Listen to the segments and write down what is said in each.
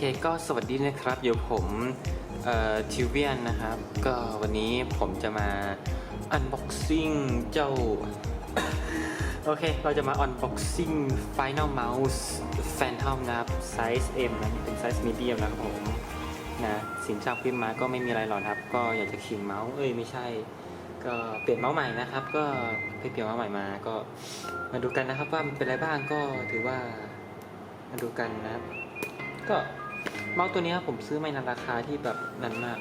เคก็สวัสดีนะครับอยู่ผมทิวเวียนนะครับ ก็วันนี้ผมจะมา unboxing เจ้า โอเค เราจะมา unboxing Final Mouse Phantom นะครับไซส์ M นะเป็นไซส์ medium นะครับผมนะสินจากพิมพ์มาก็ไม่มีอะไรหรอกครับ ก็อยากจะขิงเมาส์เอ้ยไม่ใช่ ก็เปลี่ยนเมาส์ใหม่นะครับ ก็ไปเปลี่ยนเมาส์ใหม่มาก็มาดูกันนะครับว่ามันเป็นอะไรบ้างก็ถือว่ามาดูกันนะครับก็ เมาส์ตัวนี้ผมซื้อมาในราคาที่แบบนั้นมาก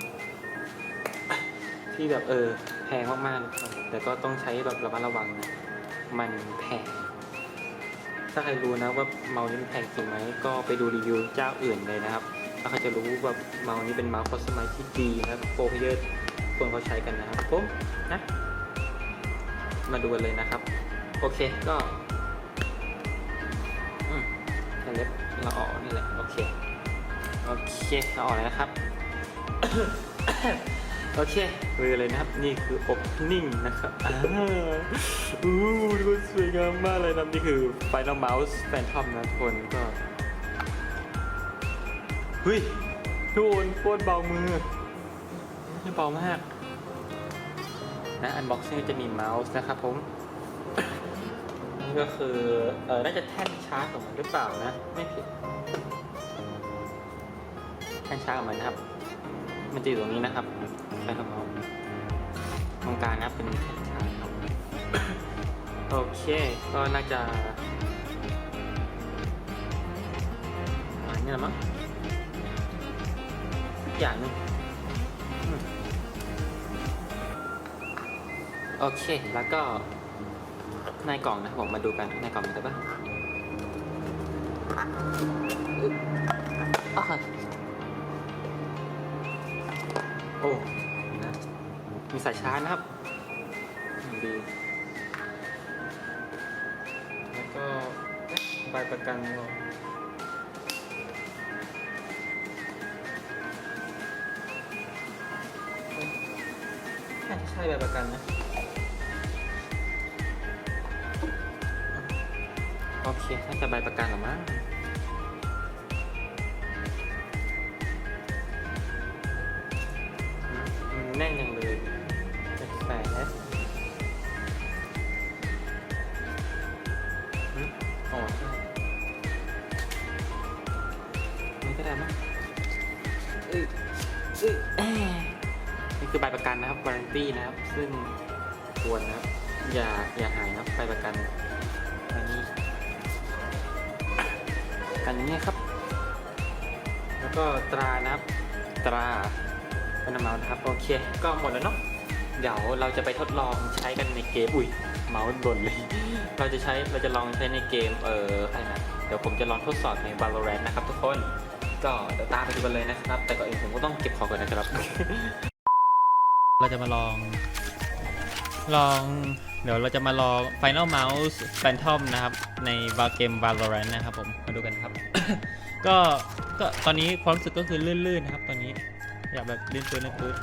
ที่แบบเออแพงมากๆนะครับแต่ก็ต้องใช้แบบระมัดระวังนะมันแพง ถ้าใครรู้นะว่าเมาส์นี้มันแพงจริงไหมก็ไปดูรีวิวเจ้าอื่นเลยนะครับแล้วเขาจะรู้ว่าเมาส์นี้เป็นเมาส์คอสมัยที่ดีนะครับโปรเยอร์คนเขาใช้กันนะครับผมนะมาดูกันเลยนะครับ โอเคก็อืมแค่เล็บเราออกนี่แหละ โอเค โอเคเอาออกเลยนะครับ โอเคมือเลยนะครับ นี่คือ opening นะครับอู้ดูสวยงามมากเลยนะนี่คือ Final Mouse Phantom นะทุกคนก็เฮ้ยทุกคนโคตรเบามือนี่เบามากนะ unboxing จะมีเมาส์นะครับผมนี่ก็คือเออน่าจะแท่นชาร์จของมันหรือเปล่านะ ไม่ผิด แท่นชาร์จของมันนะครับ มันจะอยู่ตรงนี้นะครับใช่ครับผมตรงกลางนะเป็นแท่นชาครับโอเค ก็น่าจะประมาณนี้แหละมั้งสักอย่างนึงโอเค แล้วก็ในกล่องนะครับผมมาดูกันในกล่องมีอะไรบ้างอึ๊บอะ อ้นะมีสายชาร์จนะครับดีแล้วก็ใบประกันเรอน่าจะใช่ใบประกันนะ โอเค น่าจะใบประกันหรอมั้ง แน่นยังเลยแปลกๆนะอืมอ๋อใช่นี่ก็ได้มั้งเอ้ยเอ้ยแอะนี่คือใบประกันนะครับวารันตี้นะครับ ซึ่งควรนะครับ อย่าอย่าหายนะครับใบประกันอันนี้อันนี้ครับ แล้วก็ตรานะครับ ตรา เป็นเมาส์นะครับ โอเค ก็หมดแล้วเนาะเดี๋ยวเราจะไปทดลองใช้กันในเกม อุ้ยเมาส์หล่นเลย เราจะใช้เราจะลองใช้ในเกมเอออะไรนะเดี๋ยวผมจะลองทดสอบใน Valorant นะครับทุกคนก็เดี๋ยวตามไปดูกันเลยนะครับ แต่ก่อนอื่นผมก็ต้องเก็บของก่อนนะครับ เราจะมาลอง ลอง เดี๋ยวเราจะมาลอง Final Mouse Phantom นะครับ ในวาเกม Valorant นะครับผม มาดูกันครับ ก็ ก็ตอนนี้ความรู้สึกก็คือลื่นๆนะครับตอนนี้ อยากแบบลื่นปืนลื่นปืน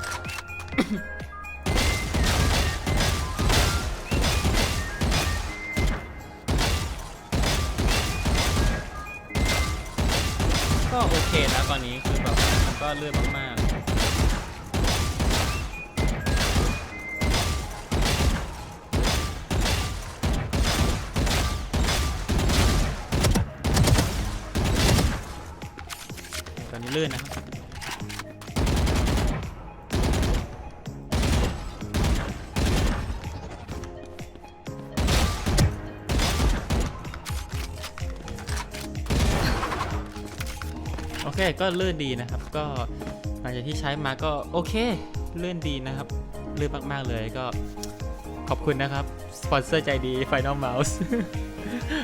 ก็โอเคนะตอนนี้คือแบบมันก็เลื่อนมากๆตอนนี้ลื่นนะครับ โอเคก็เลื่อนดีนะครับ ก็หลังจากที่ใช้มาก็โอเคเลื่อนดีนะครับเลื่อนมาก ๆ เลยก็ขอบคุณนะครับ สปอนเซอร์ใจดี Final Mouse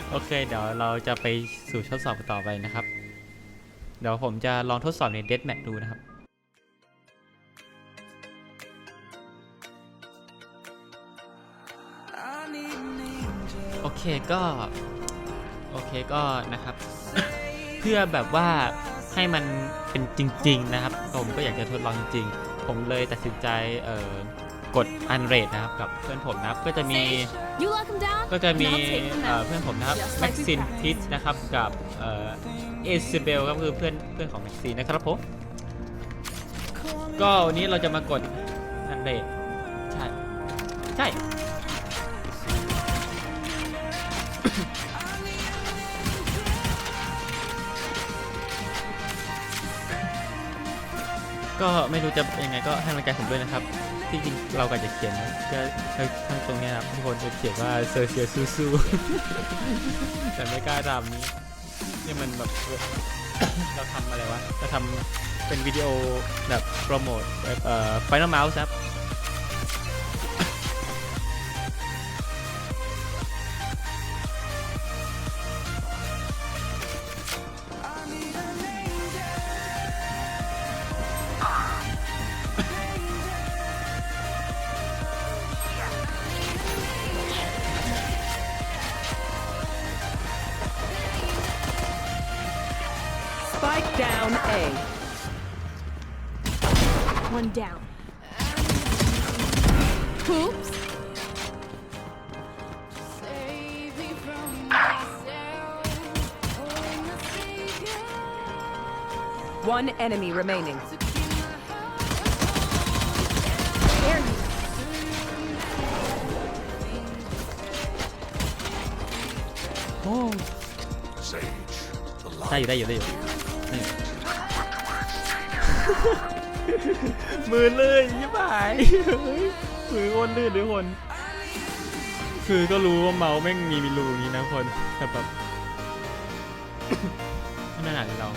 โอเค เดี๋ยวเราจะไปสู่ทดสอบต่อไปนะครับ เดี๋ยวผมจะลองทดสอบใน Dead Match ดูนะครับโอเคก็ โอเคก็นะครับ เพื่อแบบว่า ให้มันเป็นจริง ๆ นะครับ ผมก็อยากจะทดลองจริง ๆ ผมเลยตัดสินใจเอ่อกดอันเรทนะครับกับเพื่อนผมนะครับ ก็จะมี You lock him down? ก็จะมี and I'll take him เอ่อ out. เพื่อนผมนะครับ Just แม็ก like we ซิน practiced. พิชนะครับกับเอ่อเอซิเบลครับคือเพื่อนเพื่อนของแม็กซินนะครับผมก็วันนี้เราจะมากดอันเรทใช่ใช่ ก็ไม่รู้จะยังไงก็ให้กำลังใจผมด้วยนะครับ ที่จริงเราก็จะเขียนก็ข้างตรงนี้นะครับทุกคนจะเขียนว่าเซอร์เซียสู้ๆแต่ไม่กล้าทำนี่นี่มันแบบเราทำอะไรวะเราทำเป็นวิดีโอแบบโปรโมทแบบเอ่อไฟนอลเมาส์ครับ One down. Oops. One enemy remaining. There you โอ้ได้อยู่ได้ มือยู่ได้อยู่มือยยี่บ่ายมือโคนลื่นทุกคน คือก็รู้ว่าเมาส์แม่งมีมีรูอย่างนี้นะคนแต่แบบ ไม่น่าหนักเรา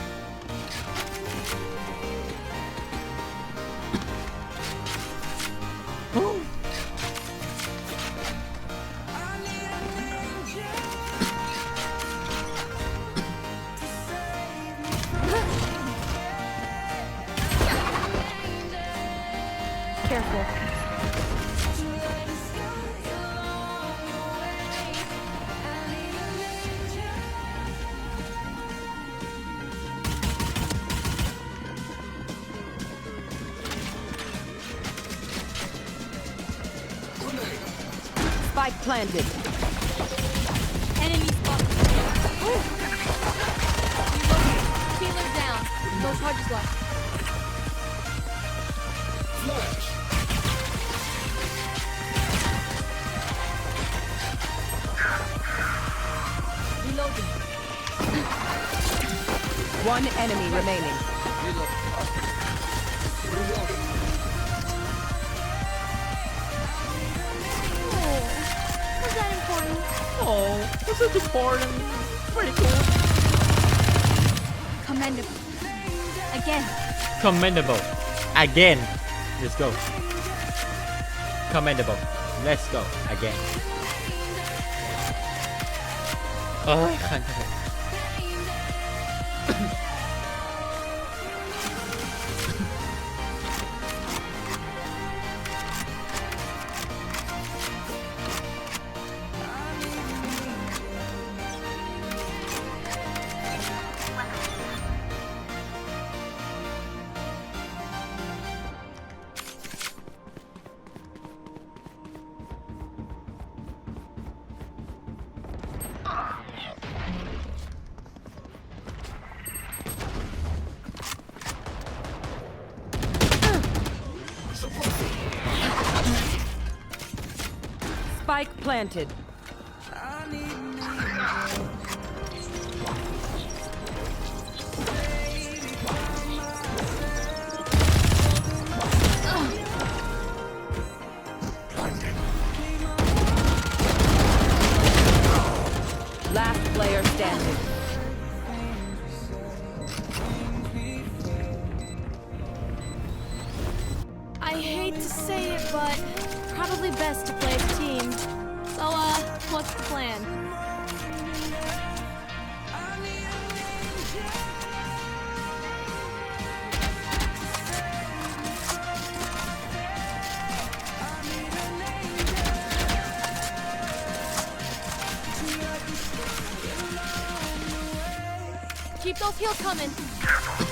Spike planted. Enemy spotted. Healer down. No charges left. Reloading. One enemy remaining. Oh, this such a boring. Pretty cool. Commendable. Again. Commendable. Again. Let's go. Commendable. Let's go. Again. Oh, I can't. Spike planted. Last player standing. Hate to say it, but probably best to play as a team. So, uh, what's the plan? Keep those heels coming.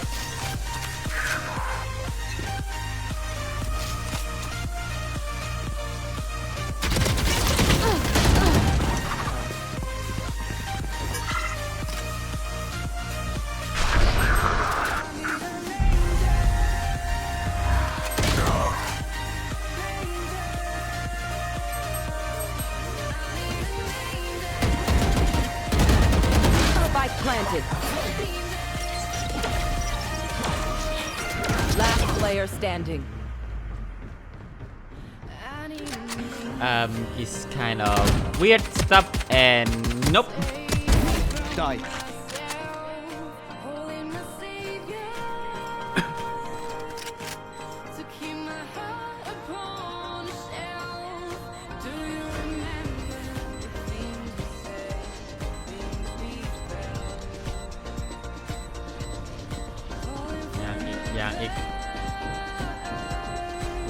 Standing. um it's kind of weird stuff and nope Die. Holding my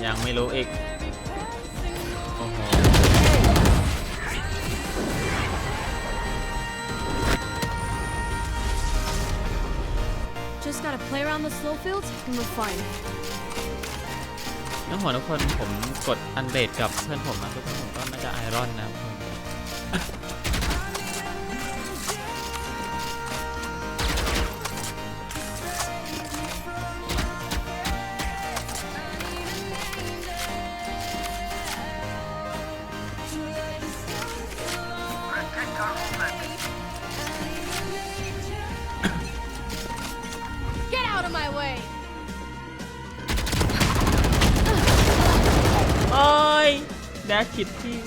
ยังอีกยังอีกยังไม่รู้อีก โอ้โห Just gotta play around the slow fields and we're fine. น้องหัวทุกคนผมกดอันเดตกับเพื่อนผมนะทุกคนผมก็น่าจะไอรอนนะ แดกผิดที่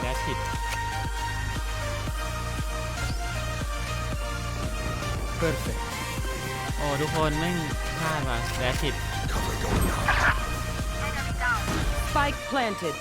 แดกผิด Perfect. โอ้ทุกคนแม่งพลาดว่ะแดกผิด Spike planted.